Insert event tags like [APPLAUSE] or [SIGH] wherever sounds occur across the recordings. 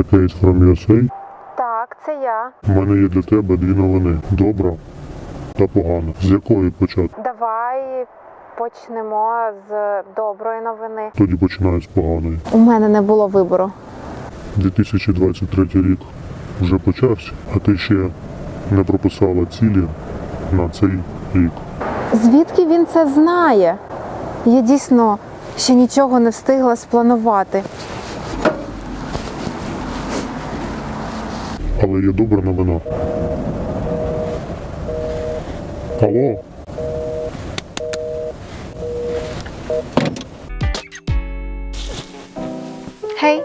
Це Кейт from USA. Так, це я. У мене є для тебе дві новини. Добра та погана. З якої почати? Давай почнемо з доброї новини. Тоді починаю з поганої. У мене не було вибору. 2023 рік вже почався, а ти ще не прописала цілі на цей рік. Звідки він це знає? Я дійсно ще нічого не встигла спланувати. Але є добра новина. Алло, Хей,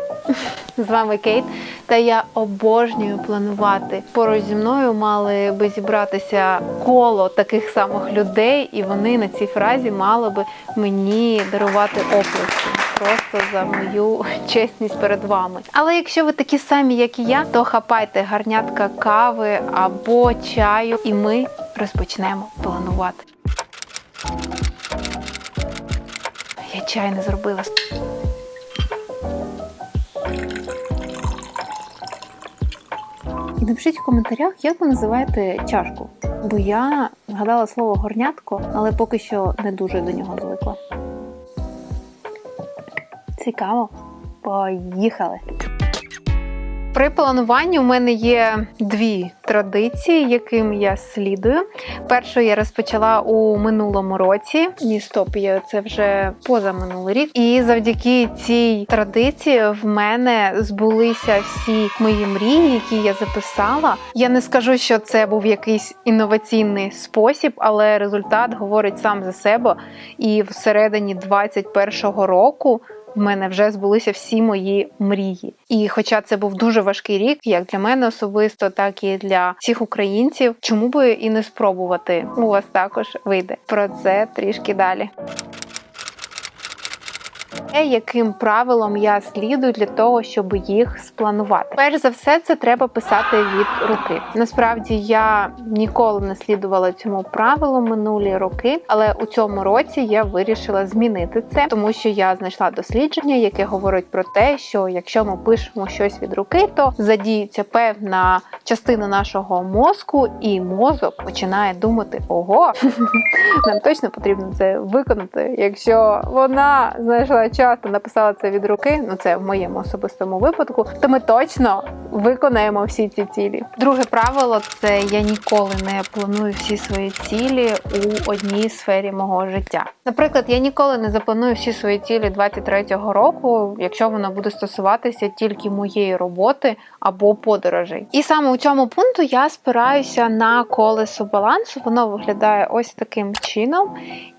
з вами Кейт, та я обожнюю планувати. Поруч зі мною мали би зібратися коло таких самих людей, і вони на цій фразі мали би мені дарувати оплески. Просто за мою [LAUGHS] чесність перед вами. Але якщо ви такі самі, як і я, то хапайте гарнятка кави або чаю, і ми розпочнемо планувати. Я чай не зробила. І напишіть в коментарях, як ви називаєте чашку. Бо я згадала слово горнятко, але поки що не дуже до нього звикла. Цікаво. Поїхали! При плануванні у мене є дві традиції, яким я слідую. Першу я розпочала у минулому році. Ні, стоп, я це вже поза минулий рік. І завдяки цій традиції в мене збулися всі мої мрії, які я записала. Я не скажу, що це був якийсь інноваційний спосіб, але результат говорить сам за себе. І всередині 21-го року в мене вже збулися всі мої мрії. І хоча це був дуже важкий рік, як для мене особисто, так і для всіх українців, чому би і не спробувати? У вас також вийде про це трішки далі. Яким правилом я слідую для того, щоб їх спланувати. Перш за все, це треба писати від руки. Насправді я ніколи не слідувала цьому правилу минулі роки, але у цьому році я вирішила змінити це, тому що я знайшла дослідження, яке говорить про те, що якщо ми пишемо щось від руки, то задіється певна частина нашого мозку, і мозок починає думати: ого, [LAUGHS] нам точно потрібно це виконати. Якщо вона знайшла час та написала це від руки, ну це в моєму особистому випадку, то ми точно виконаємо всі ці цілі. Друге правило це я ніколи не планую всі свої цілі у одній сфері мого життя. Наприклад, я ніколи не запланую всі свої цілі 23-го року, якщо воно буде стосуватися тільки моєї роботи або подорожей. І саме у цьому пункту я спираюся на колесо балансу. Воно виглядає ось таким чином.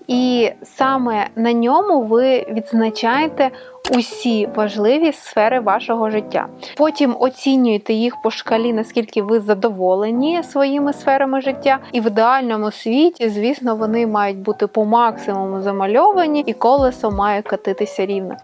І саме на ньому ви відзначаєте усі важливі сфери вашого життя. Потім оцінюєте їх по шкалі, наскільки ви задоволені своїми сферами життя. І в ідеальному світі, звісно, вони мають бути по максимуму замальовані, і колесо має катитися рівно.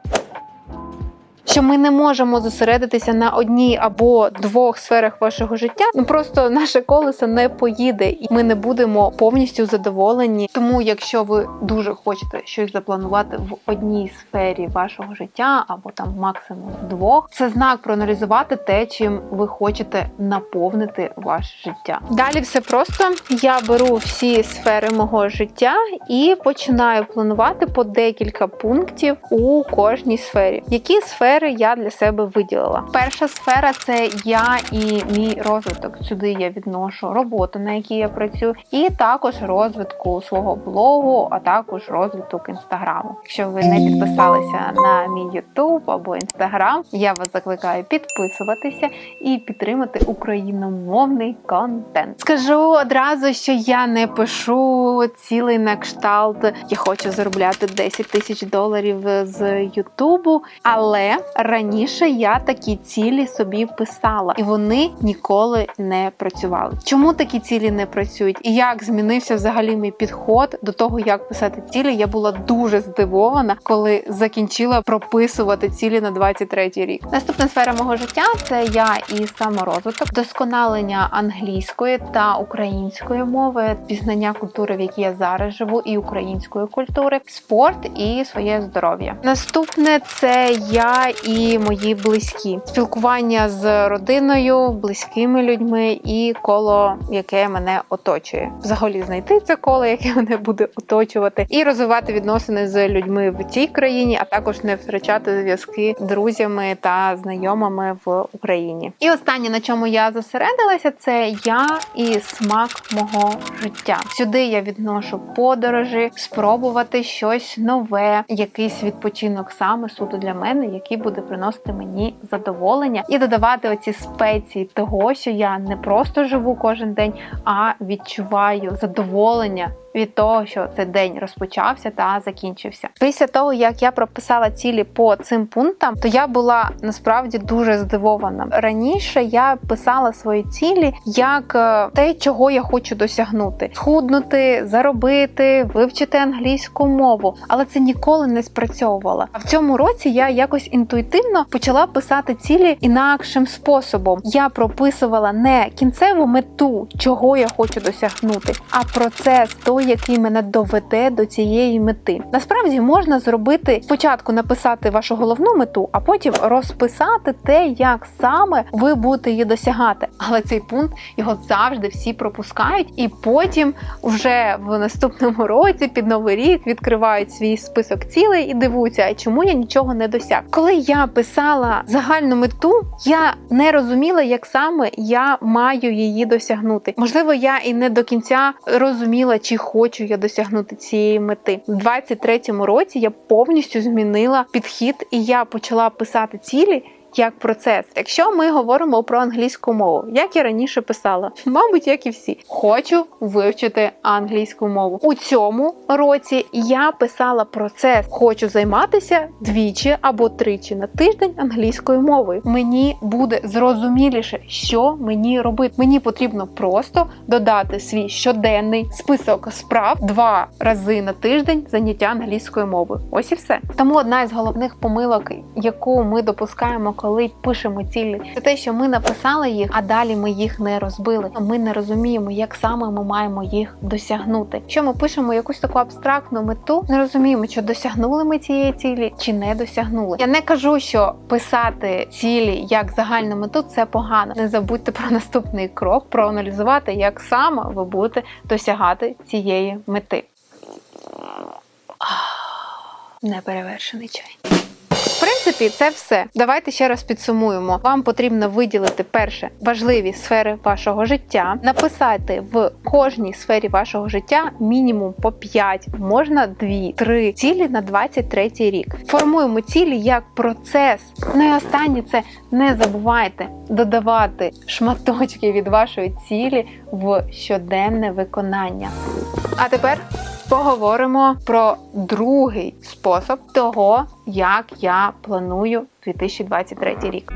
Що ми не можемо зосередитися на одній або двох сферах вашого життя, ну просто наше колесо не поїде, і ми не будемо повністю задоволені. Тому, якщо ви дуже хочете щось запланувати в одній сфері вашого життя, або там максимум двох, це знак проаналізувати те, чим ви хочете наповнити ваше життя. Далі все просто. Я беру всі сфери мого життя і починаю планувати по декілька пунктів у кожній сфері. Які сфери я для себе виділила? Перша сфера це я і мій розвиток. Сюди я відношу роботу, на якій я працюю, і також розвитку свого блогу, а також розвиток інстаграму. Якщо ви не підписалися на мій Ютуб або інстаграм, я вас закликаю підписуватися і підтримати україномовний контент. Скажу одразу, що я не пишу цілий на кшталт. Я хочу заробляти 10 тисяч доларів з Ютубу, але раніше я такі цілі собі писала, і вони ніколи не працювали.Чому такі цілі не працюють? І як змінився взагалі мій підход до того, як писати цілі? Я була дуже здивована, коли закінчила прописувати цілі на 23-й рік. Наступна сфера мого життя це я і саморозвиток, вдосконалення англійської та української мови, пізнання культури, в якій я зараз живу, і української культури, спорт і своє здоров'я. Наступне це я і мої близькі. Спілкування з родиною, близькими людьми і коло, яке мене оточує. Взагалі знайти це коло, яке [LAUGHS] мене буде оточувати, і розвивати відносини з людьми в тій країні, а також не втрачати зв'язки з друзями та знайомими в Україні. І останнє, на чому я зосередилася, це я і смак мого життя. Сюди я відношу подорожі, спробувати щось нове, якийсь відпочинок саме суто для мене, який буде приносити мені задоволення і додавати оці спеції того, що я не просто живу кожен день, а відчуваю задоволення. Від того, що цей день розпочався та закінчився. Після того, як я прописала цілі по цим пунктам, то я була насправді дуже здивована. Раніше я писала свої цілі як е, те, чого я хочу досягнути: схуднути, заробити, вивчити англійську мову, але це ніколи не спрацьовувало. А в цьому році я якось інтуїтивно почала писати цілі інакшим способом. Я прописувала не кінцеву мету, чого я хочу досягнути, а процес той, який мене доведе до цієї мети. Насправді можна зробити спочатку написати вашу головну мету, а потім розписати те, як саме ви будете її досягати. Але цей пункт його завжди всі пропускають, і потім вже в наступному [LAUGHS] році під новий рік відкривають свій список цілей і дивуються, чому я нічого не досяг. Коли я писала загальну мету, я не розуміла, як саме я маю її досягнути. Можливо, я і не до кінця розуміла, чи хочу я досягнути цієї мети. У 23-му році я повністю змінила підхід, і я почала писати цілі. Як процес, якщо ми говоримо про англійську мову, як я раніше писала, [LAUGHS] мабуть, як і всі, хочу вивчити англійську мову. У цьому році я писала процес, хочу займатися двічі або тричі на тиждень англійською мовою. Мені буде зрозуміліше, що мені робити. Мені потрібно просто додати свій щоденний список справ два рази на тиждень заняття англійською мовою. Ось і все. Тому одна із головних помилок, яку ми допускаємо, коли пишемо цілі, це те, що ми написали їх, а далі ми їх не розбили. Ми не розуміємо, як саме ми маємо їх досягнути. Що ми пишемо якусь таку абстрактну мету, не розуміємо, чи досягнули ми цієї цілі, чи не досягнули. Я не кажу, що писати цілі як загальну мету це погано. Не забудьте про наступний крок, проаналізувати, як саме ви будете досягати цієї мети. Неперевершений чай. Принципі, це все. Давайте ще раз підсумуємо. Вам потрібно виділити перше важливі сфери вашого життя, написати в кожній сфері вашого життя мінімум по 5, можна 2, 3 цілі на 23 рік. Формуємо цілі як процес. Ну і останнє це не забувайте додавати шматочки від вашої цілі в щоденне виконання. А тепер поговоримо про другий спосіб того, як я планую 2023 рік.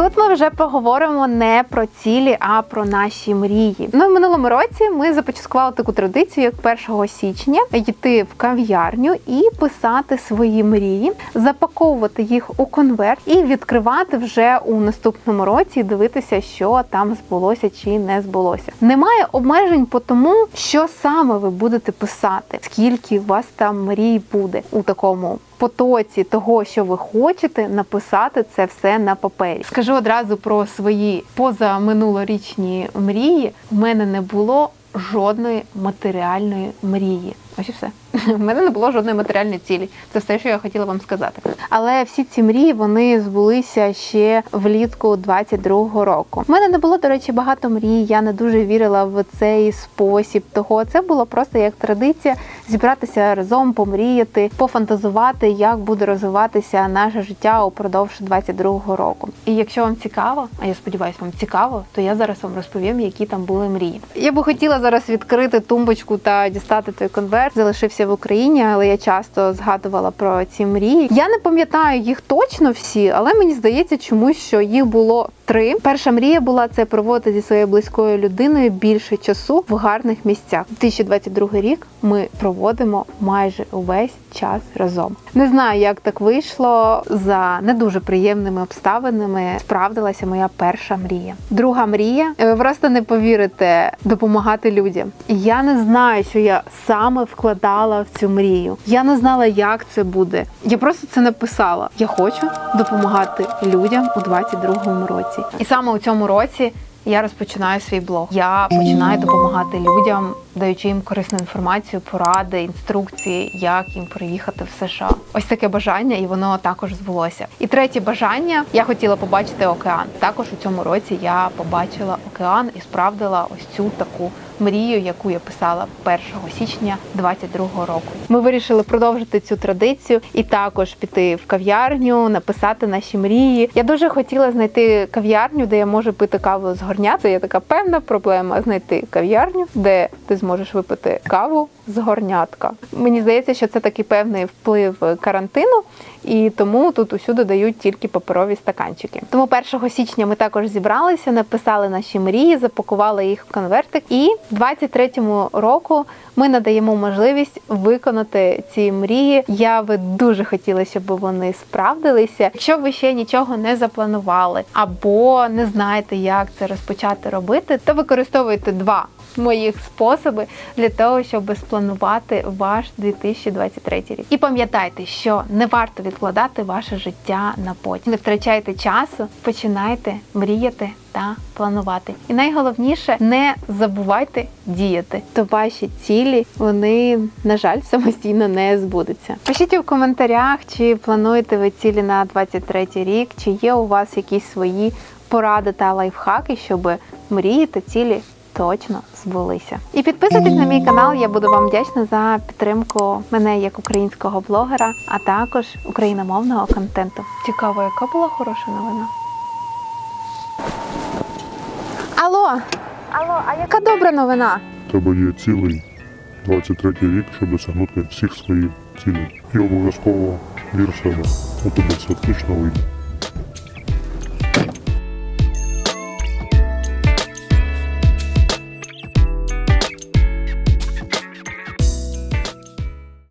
Тут ми вже поговоримо не про цілі, а про наші мрії. Ну в минулому році ми започаткували таку традицію, як 1 січня йти в кав'ярню і писати свої мрії, запаковувати їх у конверт і відкривати вже у наступному році, і дивитися, що там збулося чи не збулося. Немає обмежень по тому, що саме ви будете писати, скільки у вас там мрій буде у такому потоці того, що ви хочете, написати це все на папері. Скажу одразу про свої позаминулорічні мрії. У мене не було жодної матеріальної мрії. Ось і все. У мене не було жодної матеріальної цілі. Це все, що я хотіла вам сказати. Але всі ці мрії вони збулися ще влітку 22-го року. У мене не було, до речі, багато мрій. Я не дуже вірила в цей спосіб того. Це було просто як традиція зібратися разом, помріяти, пофантазувати, як буде розвиватися наше життя упродовж 22-го року. І якщо вам цікаво, а я сподіваюся, вам цікаво, то я зараз вам розповім, які там були мрії. Я би хотіла зараз відкрити тумбочку та дістати той конверт. Залишився в Україні, але я часто згадувала про ці мрії. Я не пам'ятаю їх точно всі, але мені здається, чомусь що їх було три. Перша мрія була це проводити зі своєю близькою людиною більше часу в гарних місцях. 2022 рік ми проводимо майже увесь час разом. Не знаю, як так вийшло. За не дуже приємними обставинами справдилася моя перша мрія. Друга мрія, ви просто не повірите, допомагати людям. Я не знаю, що я саме вкладала в цю мрію. Я не знала, як це буде. Я просто це написала. Я хочу допомагати людям у 22-му році. І саме у цьому році я розпочинаю свій блог. Я починаю допомагати людям, даючи їм корисну інформацію, поради, інструкції, як їм приїхати в США. Ось таке бажання, і воно також збулося. І третє бажання я хотіла побачити океан. Також у цьому році я побачила океан і справдила ось цю таку мрію, яку я писала 1 січня 22-го року. Ми вирішили продовжити цю традицію і також піти в кав'ярню, написати наші мрії. Я дуже хотіла знайти кав'ярню, де я можу пити каву з горня. Це є така певна проблема знайти кав'ярню, де ти зможеш випити каву з горнятка. Мені здається, що це такий певний вплив карантину, і тому тут усюди дають тільки паперові стаканчики. Тому 1 січня ми також зібралися, написали наші мрії, запакували їх в конвертик. І 23-му року ми надаємо можливість виконати ці мрії. Я би дуже хотіла, щоб вони справдилися. Якщо ви ще нічого не запланували або не знаєте, як це розпочати робити, то використовуйте два моїх способи для того, щоб спланувати ваш 2023 рік. І пам'ятайте, що не варто відкладати ваше життя на потім. Не втрачайте часу, починайте мріяти та планувати. І найголовніше не забувайте діяти. То ваші цілі вони, на жаль, самостійно не збудуться. Пишіть у коментарях, чи плануєте ви цілі на 23 рік, чи є у вас якісь свої поради та лайфхаки, щоб мрії та цілі точно збулися. І підписуйтесь на мій канал. Я буду вам вдячна за підтримку мене як українського блогера, а також україномовного контенту. Цікаво, яка була хороша новина. Алло, алло, а яка добра новина? У тебе є цілий 23 рік, щоб досягнути всіх своїх цілей. І обов'язково вір в себе. У тебе це точно вийде.